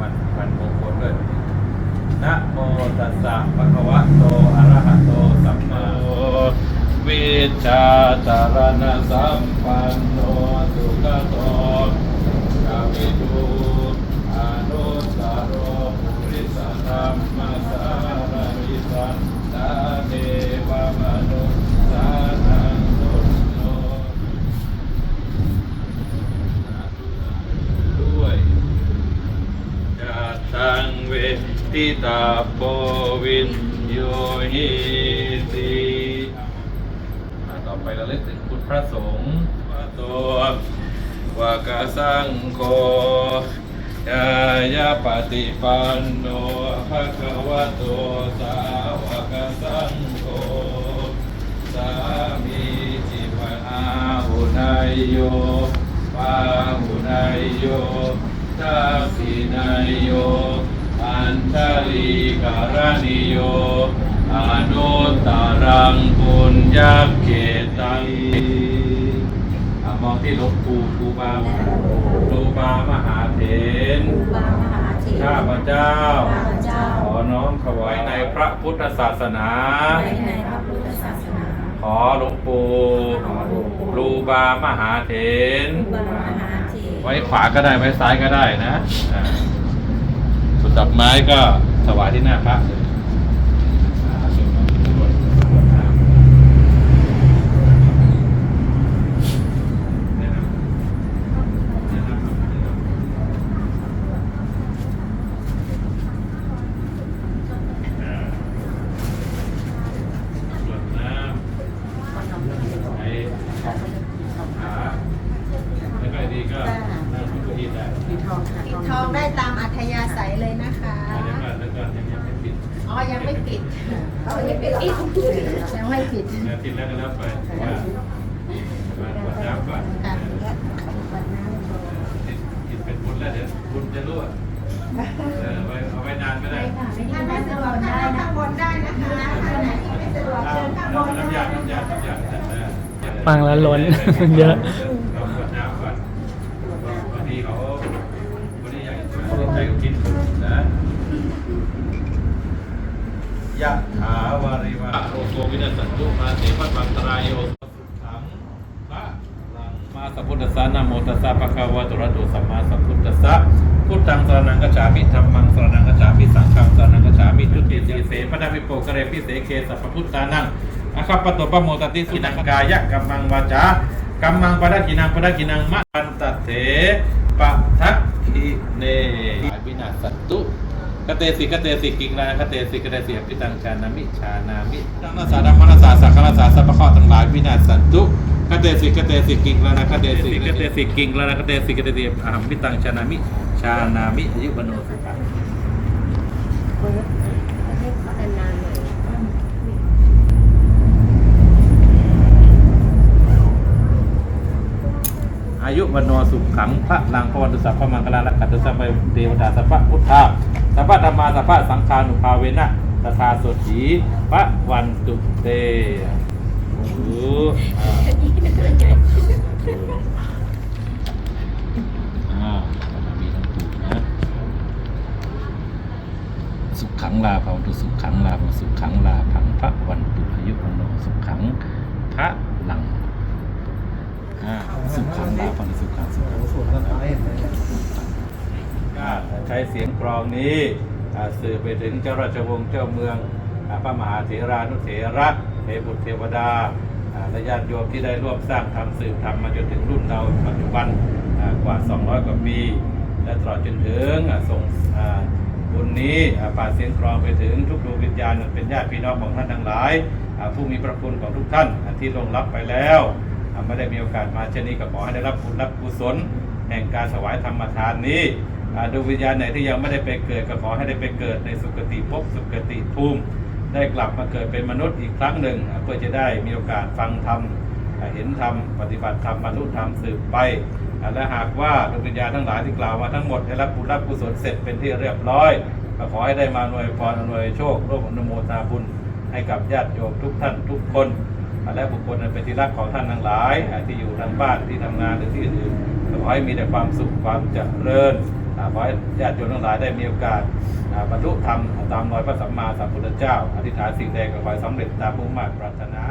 วันวันมงคลด้วยนะโมตัสสะภะคะวะโตอะระหะโตสัมมาวิชชาจารณะสัมปันโน งเวทิตาโปวินโยหิติอ่าต่อไปเราเลึกถึงคุณพระสงฆ์พระตัววากาสังโฆยายาปฏิปันโนภะคะวะโตสาวกสังโฆสามีจิวะอาหุนายโยปาหุนายโยทักษินายโยอั นทลีการณิโยอนุตตรังปุญญเกตังอะมองที่หลวงปู่ครูบาครูบามหาเถรครูบามหาเถรข้าพเจ้าข้าพเจ้า ขอน้อมถวายในพระพุทธศาสนาไว้ในพระพุทธศาสนาขอหลวงปู่ขอหลวงปู่ครูบามหาเถรครูบามหาเถรไว้ขวาก็ได้ไว้ซ้ายก็ได้นะอ่าสุ ดอกไม้ก็ถวายที่หน้าพระเลยอ่าสวด มนต์สวดสวดน้ำเนี่ยนะเนี่ยนะอ่าสวดน้ำให้ขาแล้วก็ดีก็นั่งบนเก้าอี้ได้ปิดทองค่ะปิดทองได้ตามอัธยาศัยเลยนะคะแล้วก็แล้วก็ยังยังไม่ปิดอ๋อยังไม่ปิดเขาไม่ปิดอีกยังไม่ปิดแล้วปิดแล้วก็แล้วไปว่าว่าตรวจน้ำก่อนค่ะติดติดเป็นบุญแล้วเดี๋ยวบุญจะรั่วเออไว้เอาไว้นานไม่ได้ถ้าไม่สะดวกได้ข้างบนได้นะคะท่านไหนที่ไม่สะดวกเชิญข้างบนน้ำยาน้ำยาน้ำยาฟังแล้วล้นเยอะ เราตรวจน้ำก่อนบางทีเขาบางทีอยากจะใจก็กินนะ ยะถาวาริวะโรโกวินัสสันตุมาเสปัตตังตรายโยสุขังพระลังมาสัพพุทธสสะนะโมตัสสะภะคะวะตอะระโตสัมมาสัพพุทธัสสะพุทธังสรณังกัจฉามิธัมมังสรณังกัจฉามิสังฆังสรณังกัจฉามิทุติยเสปะดาวิโปกะเรปิเสเคสัพพุทธานังอะคัปปะโตปะโมตติสุนังกายะกัมมังวาจากัมมังปะดะกินังปะดะกินังมะปันตเถปะทักขิเนวินาสตุ กเตสิกเตสิกิงลากเตสิกเตสิอภิตังชานามิชานามิดังนาสาดัมมนาสาสักนาสาสัพพะข้อทั้งหลายวินาศสันตุกเตสิกเตสิกิงลากเตสิกเตสิกิงลากเตสิกเตสิอภิตังชานามิชานามิอายุบโนสุขัง ให้เขานานๆหน่อย อายุ วันโนสุขังพระลังพระวันตุสัพพะมังคลาลักขัตตุสัพพะเทวดาสัพพะพุทธาสัพพะธรรมาสัพพะสังฆานุภาเวนะตถาสดถีพระวันตุเตโอ้โหอ่าอ่ามีทั้งถูกนะสุขขังลาภาวันตุสุขขังลาภสุขขังลาผังพระวันตุอายุวันโนสุขขังพระหลังอ่าสุขขังลาภาวันตุสุขขังสุขขังอ่าใช้ เสียงกรองนี้สื่อไปถึงเจ้าราชวงศ์เจ้าเมืองพระมหาเถรานุเถระเทบุตรเทวดาและญาติโยมที่ได้ร่วมสร้างทำสืบทำมาจนถึงรุ่นเราปัจจุบันอ่ากว่า 200 กว่าปี และตลอดจนถึงส่งบุญนี้อ่าป่าเสียงกรองไปถึงทุกดวงวิญญาณเป็นญาติพี่น้องของท่านทั้งหลาย ผู้มีพระคุณของทุกท่านที่ลงรับไปแล้วไม่ได้มีโอกาสมาเช่นนี้ก็ขอให้ได้รับบุญรับกุศล แห่งการถวายธรรมทานนี้ ดวงวิญญาณไหนที่ยังไม่ได้ไปเกิดก็ขอให้ได้ไปเกิดในสุคติภพสุคติภูมิ ได้กลับมาเกิดเป็นมนุษย์อีกครั้งหนึ่ง เพื่อจะได้มีโอกาสฟังธรรมเห็นธรรมปฏิบัติธรรมบรรลุธรรมสืบไป และหากว่าดวงวิญญาณทั้งหลายที่กล่าวมาทั้งหมดได้รับบุญรับกุศลเสร็จเป็นที่เรียบร้อยก็ขอให้ได้มาหน่วยพรอหน่วยโชคร่วมอนุโมทนาบุญให้กับญาติโยมทุกท่านทุกคน และบุคคลอันเป็นที่รักของท่านทั้งหลาย ที่อยู่ทางบ้านที่ทำงานหรือที่อื่นขอให้มีแต่ความสุขความเจริญ ขอให้ญาติโยมทั้งหลายได้มีโอกาสบรรลุธรรมตามรอยพระสัมมาสัมพุทธเจ้า อธิษฐานสิ่งใดก็ขอให้สำเร็จตามมุ่งมั่นปรารถนา